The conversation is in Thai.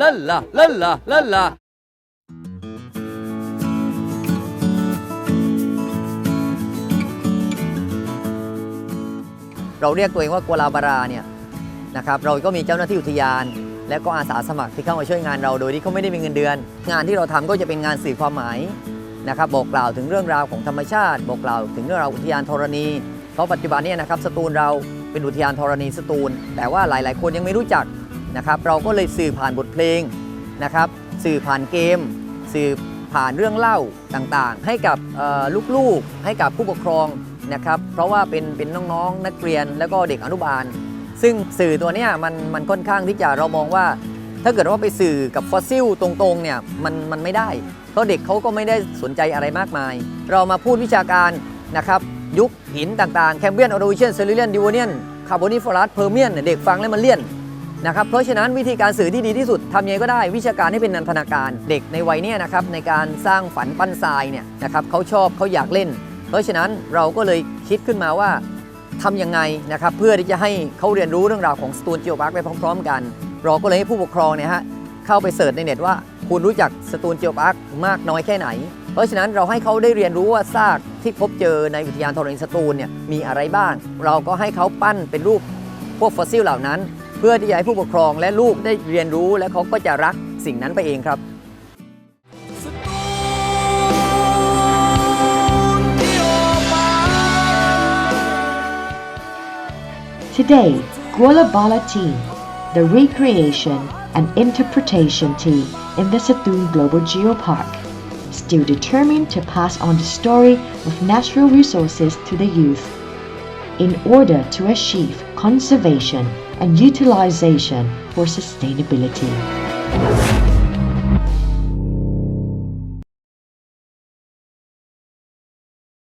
ลาลาลาลาลาลาเราเรียกตัวเองว่ากัวลาบาราเนี่ยนะครับเราก็มีเจ้าหน้าที่อุทยาน และก็อาสาสมัครที่เข้ามาช่วยงานเราโดยที่เขาไม่ได้มีเงินเดือน งานที่เราทำก็จะเป็นงานสื่อความหมายนะครับบอกกล่าวถึงเรื่องราวของธรรมชาติ บอกกล่าวถึงเรื่องราวอุทยานธรณี เพราะปัจจุบันนี้นะครับสตูลเราเป็นอุทยานธรณีสตูล แต่ว่าหลาย ๆ คนยังไม่รู้จัก นะครับเราก็เลยสื่อผ่านบทเพลงนะครับสื่อผ่านเกม สื่อผ่านเรื่องเล่าต่างๆ ให้กับลูกๆ ให้กับผู้ปกครองนะครับเพราะว่าเป็นเป็นน้องๆ นักเรียนแล้วก็เด็กอนุบาล ซึ่งสื่อตัวเนี้ยมันมันค่อนข้างที่จะเรามองว่า ถ้าเกิดว่าไปสื่อกับฟอสซิลตรงๆเนี่ยมันมันไม่ได้ เพราะเด็กเขาก็ไม่ได้สนใจอะไรมากมาย เรามาพูดวิชาการนะครับยุคหินต่างๆแคมเบียนออริเชียนเซลิเลียนดิวเนียนคาร์บอนิฟอรัสเพอร์เมียนเด็กฟังแล้วมันเลี่ยน นะครับเพราะฉะนั้นวิธีการสื่อที่ดีที่สุดทำยังไงก็ได้วิชาการให้เป็นนันทนาการเด็กในวัยเนี้ยนะครับในการสร้างฝันปั้นทรายเนี่ยนะครับเขาชอบเขาอยากเล่น เพราะฉะนั้นเราก็เลยคิดขึ้นมาว่าทำยังไงนะครับเพื่อที่จะให้เขาเรียนรู้เรื่องราวของสตูนจิโอพาร์คไปพร้อม ๆ กัน เราก็เลยให้ผู้ปกครองเนี่ยฮะเข้าไปเสิร์ชในเน็ตว่า คุณรู้จักสตูนจิโอพาร์คมากน้อยแค่ไหน เพราะฉะนั้นเราให้เขาได้เรียนรู้ว่าซากที่พบเจอในอุทยานธรณีสตูลเนี่ยมีอะไรบ้าง เราก็ให้เขาปั้นเป็นรูปพวกฟอสซิลเหล่านั้น เพื่อที่จะให้ผู้ปกครองและลูกได้เรียนรู้และเขาก็จะรักสิ่งนั้นไปเองครับ Today, Gualabala Team, the recreation and interpretation team in the Satoon Global Geopark, still determined to pass on the story of natural resources to the youth in order to achieve conservation and utilization for sustainability.